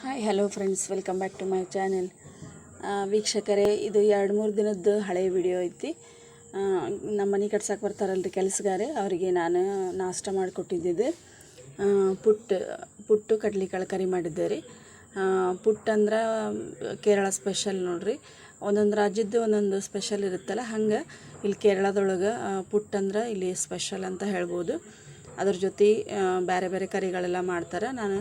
Hi hello friends welcome back to my channel ವೀಕ್ಷಕರೇ, ಇದು ಎರಡು ಮೂರು ದಿನದ್ದು ಹಳೆಯ ವಿಡಿಯೋ ಐತಿ. ನಮ್ಮ ಮನೆ ಕಟ್ಸಕ್ಕೆ ಬರ್ತಾರಲ್ರಿ ಕೆಲಸಗಾರೆ, ಅವರಿಗೆ ನಾನು ನಾಷ್ಟ ಮಾಡಿಕೊಟ್ಟಿದ್ದಿದ್ದು. ಪುಟ್ಟು ಪುಟ್ಟು ಕಡ್ಲಿಕಾಳು ಕರಿ ಮಾಡಿದ್ದೆ ರೀ ಪುಟ್ಟು ಅಂದ್ರೆ ಕೇರಳ ಸ್ಪೆಷಲ್ ನೋಡ್ರಿ. ಒಂದೊಂದು ರಾಜ್ಯದ್ದು ಒಂದೊಂದು ಸ್ಪೆಷಲ್ ಇರುತ್ತಲ್ಲ, ಹಂಗೆ ಇಲ್ಲಿ ಕೇರಳದೊಳಗೆ ಪುಟ್ಟು ಅಂದ್ರೆ ಇಲ್ಲಿ ಸ್ಪೆಷಲ್ ಅಂತ ಹೇಳ್ಬೋದು. ಅದ್ರ ಜೊತೆ ಬೇರೆ ಬೇರೆ ಕರಿಗಳೆಲ್ಲ ಮಾಡ್ತಾರೆ. ನಾನು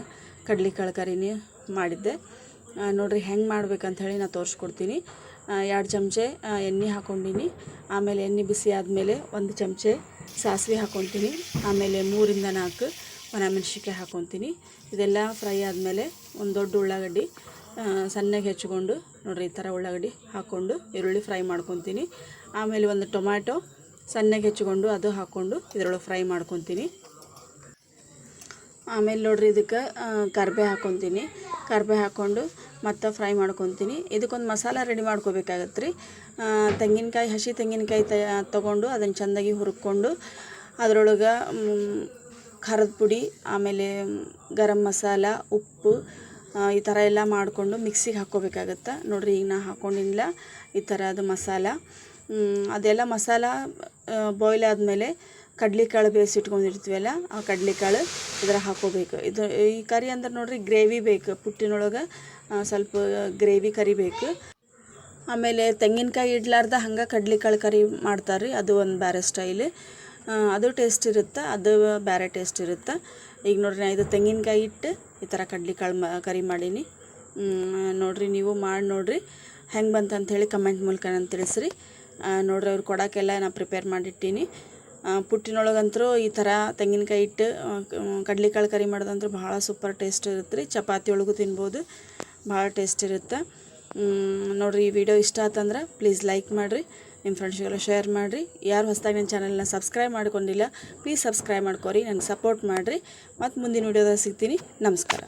ಕಡ್ಲಿಕಾಳು ಕರಿನೇ ಮಾಡಿದ್ದೆ. ನೋಡಿರಿ ಹೆಂಗೆ ಮಾಡ್ಬೇಕಂತ ಹೇಳಿ ನಾನು ತೋರಿಸ್ಕೊಡ್ತೀನಿ ಎರಡು ಚಮಚೆ ಎಣ್ಣೆ ಹಾಕ್ಕೊಂಡಿನಿ ಆಮೇಲೆ ಎಣ್ಣೆ ಬಿಸಿ ಆದಮೇಲೆ ಒಂದು ಚಮಚೆ ಸಾಸಿವೆ ಹಾಕ್ಕೊತೀನಿ ಆಮೇಲೆ ಮೂರಿಂದ ನಾಲ್ಕು ಒಣಮೆಣ್ಸಿನ್ಕಾಯಿ ಹಾಕ್ಕೊತೀನಿ ಇದೆಲ್ಲ ಫ್ರೈ ಆದಮೇಲೆ ಒಂದು ದೊಡ್ಡ ಉಳ್ಳಾಗಡ್ಡಿ ಸಣ್ಣಗೆ ಹೆಚ್ಕೊಂಡು, ನೋಡಿರಿ ಈ ಥರ ಉಳ್ಳಾಗಡ್ಡಿ ಹಾಕ್ಕೊಂಡು ಈರುಳ್ಳಿ ಫ್ರೈ ಮಾಡ್ಕೊತೀನಿ. ಆಮೇಲೆ ಒಂದು ಟೊಮ್ಯಾಟೊ ಸಣ್ಣಗೆ ಹೆಚ್ಕೊಂಡು ಅದು ಹಾಕ್ಕೊಂಡು ಇದರೊಳಗೆ ಫ್ರೈ ಮಾಡ್ಕೊತೀನಿ. ಆಮೇಲೆ ನೋಡ್ರಿ ಇದಕ್ಕೆ ಕರ್ಬೇ ಹಾಕ್ಕೊತೀನಿ ಕರ್ಬೇ ಹಾಕ್ಕೊಂಡು ಮತ್ತು ಫ್ರೈ ಮಾಡ್ಕೊತೀನಿ. ಇದಕ್ಕೊಂದು ಮಸಾಲ ರೆಡಿ ಮಾಡ್ಕೋಬೇಕಾಗತ್ತೆ ರೀ ತೆಂಗಿನಕಾಯಿ, ಹಸಿ ತೆಂಗಿನಕಾಯಿ ತ, ತೊಗೊಂಡು ಅದನ್ನು ಚೆಂದಾಗಿ ಹುರ್ಕೊಂಡು ಅದರೊಳಗೆ ಖಾರದ ಪುಡಿ, ಆಮೇಲೆ ಗರಂ ಮಸಾಲ, ಉಪ್ಪು ಈ ಥರ ಎಲ್ಲ ಮಾಡಿಕೊಂಡು ಮಿಕ್ಸಿಗೆ ಹಾಕ್ಕೋಬೇಕಾಗತ್ತೆ. ನೋಡಿರಿ ಈಗ ನಾ ಹಾಕ್ಕೊಂಡಿಲ್ಲ ಈ ಥರ ಅದು ಮಸಾಲ ಅದೆಲ್ಲ ಮಸಾಲ ಬಾಯ್ಲ್ ಆದಮೇಲೆ ಕಡ್ಲಿಕಾಳು ಬೇಯಿಸಿಟ್ಕೊಂಡಿರ್ತೀವಲ್ಲ ಆ ಕಡ್ಲಿಕಾಳು ಇದ್ರಾಗ ಹಾಕೋಬೇಕು ಇದು ಈ ಕರಿ ಅಂದ್ರೆ ನೋಡ್ರಿ ಗ್ರೇವಿ ಬೇಕು, ಪುಟ್ಟಿನೊಳಗೆ ಸ್ವಲ್ಪ ಗ್ರೇವಿ ಕರಿ ಬೇಕು. ಆಮೇಲೆ ತೆಂಗಿನಕಾಯಿ ಇಡ್ಲಾರ್ದ ಹಂಗೆ ಕಡ್ಲಿಕಾಳು ಕರಿ ಮಾಡ್ತಾರೆ ರೀ ಅದು ಒಂದು ಬೇರೆ ಸ್ಟೈಲ್. ಅದು ಟೇಸ್ಟ್ ಇರುತ್ತೆ, ಅದು ಬೇರೆ ಟೇಸ್ಟ್ ಇರುತ್ತೆ. ಈಗ ನೋಡ್ರಿ ನಾ ಇದು ತೆಂಗಿನಕಾಯಿ ಇಟ್ಟು ಈ ಥರ ಕಡ್ಲಿಕಾಳು ಮ, ಕರಿ ಮಾಡೀನಿ. ನೋಡಿರಿ ನೀವು ಮಾಡಿ ನೋಡ್ರಿ, ಹೆಂಗೆ ಬಂತಂತ ಹೇಳಿ ಕಮೆಂಟ್ ಮೂಲಕ ನಾನು ತಿಳಿಸ್ರಿ. ನೋಡ್ರಿ ಅವ್ರು ಕೊಡೋಕ್ಕೆಲ್ಲ ನಾನು ಪ್ರಿಪೇರ್ ಮಾಡಿಟ್ಟೀನಿ. ಆ, ಪುಟ್ಟಿನೊಳಗಂತರೂ ಈ ಥರ ತೆಂಗಿನಕಾಯಿ ಇಟ್ಟು ಕಡ್ಲಿಕಾಳು ಕರಿ ಮಾಡೋದಂದ್ರೆ ಭಾಳ ಸೂಪರ್ ಟೇಸ್ಟ್ ಇರುತ್ತೆ ರೀ ಚಪಾತಿ ಒಳಗೂ ತಿನ್ಬೋದು ಭಾಳ ಟೇಸ್ಟ್ ಇರುತ್ತೆ. ನೋಡ್ರಿ ಈ ವಿಡಿಯೋ ಇಷ್ಟ ಆತಂದ್ರೆ ಪ್ಲೀಸ್ ಲೈಕ್ ಮಾಡಿರಿ ನಿಮ್ಮ ಫ್ರೆಂಡ್ಸ್ಗೆಲ್ಲ ಶೇರ್ ಮಾಡಿರಿ. ಯಾರು ಹೊಸದಾಗಿ ನನ್ನ ಚಾನಲ್ನ ಸಬ್ಸ್ಕ್ರೈಬ್ ಮಾಡ್ಕೊಂಡಿಲ್ಲ ಪ್ಲೀಸ್ ಸಬ್ಸ್ಕ್ರೈಬ್ ಮಾಡ್ಕೊರಿ ನನಗೆ ಸಪೋರ್ಟ್ ಮಾಡಿರಿ. ಮತ್ತು ಮುಂದಿನ ವಿಡಿಯೋದಾಗ ಸಿಗ್ತೀನಿ. ನಮಸ್ಕಾರ.